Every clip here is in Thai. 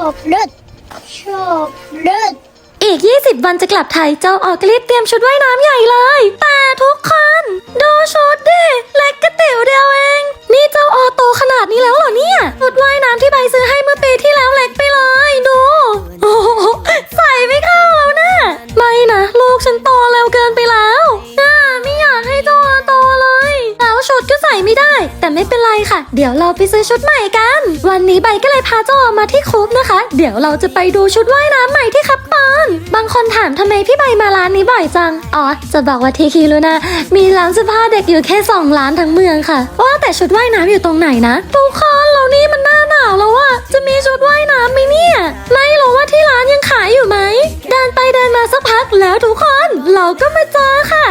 อบเลิศชอบเลิศอีก 20 วันจะกลับไทย เจ้าออกรีบเตรียมชุดว่ายน้ำใหญ่เลย ไป เดี๋ยวเราไปซื้อชุดใหม่กัน วันนี้ใบก็เลยพาเจ้าออมาที่คุปนะคะ เดี๋ยวเราจะไปดูชุดว่ายน้ำใหม่ที่คับปอน บางคนถามทำไมพี่ใบมาร้านนี้บ่อยจัง อ๋อ จะบอกว่าทีคีรู้นะมีร้านเสื้อผ้าเด็กอยู่แค่สองร้านทั้งเมืองค่ะ ว่าแต่ชุดว่ายน้ำอยู่ตรงไหนนะทุกคนเรานี่มันหน้าหนาวแล้วอะจะมีชุดว่ายน้ำไหมเนี่ย ไม่รู้ว่าที่ร้านยังขายอยู่ไหม เดินไปเดินมาสักพักแล้วทุกคน เราก็มาเจอค่ะ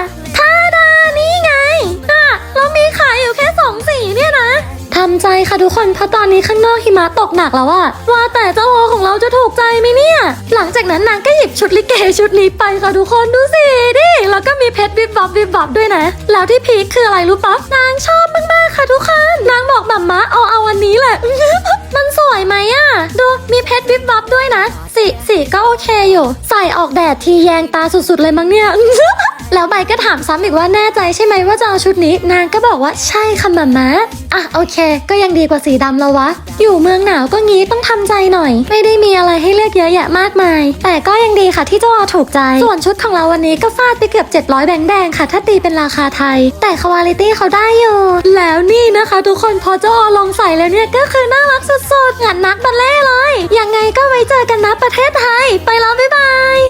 ทำใจค่ะทุกคนเพราะตอนนี้ข้างนอกหิมะตกหนักแล้วอะว่าแต่เจ้าโอของเราจะถูกใจไหมเนี่ย หลังจากนั้นนางก็หยิบชุดลิเกชุดนี้ไปค่ะทุกคนดูสิดิแล้วก็มีเพชรวิบวับวิบวับด้วยนะ แล้วที่พีคคืออะไรรู้ปะนางชอบมากๆค่ะทุกคนนางบอกแบบม้าเอาเอาวันนี้แหละมันสวยไหมอะดูมีเพชรวิบวับด้วยนะสีสีก็โอเคอยู่ ใส่ออกแดดทีแยงตาสุดๆเลยมั้งเนี่ย แล้วใบก็ถามซ้ำอีกว่าแน่ใจใช่ไหมว่าจะเอาชุดนี้ นางก็บอกว่าใช่ค่ะมามาอะโอเค ก็ยังดีกว่าสีดำแล้ววะ อยู่เมืองหนาวก็งี้ต้องทำใจหน่อย ไม่ได้มีอะไรให้เลือกเยอะแยะมากมาย แต่ก็ยังดีค่ะที่เจ้าอาถูกใจ ส่วนชุดของเราวันนี้ก็ฟาดไปเกือบ 700 แบงค์แดงค่ะ ถ้าตีเป็นราคาไทย แต่คุณภาพเขาได้อยู่ แล้วนี่นะคะ ทุกคนพอเจ้าอาลองใส่แล้วเนี่ยก็คือน่ารักสุดๆงันนักบัลเล่เลยยังไงก็ไว้เจอกันนะประเทศไทย ไปแล้วบ๊ายบาย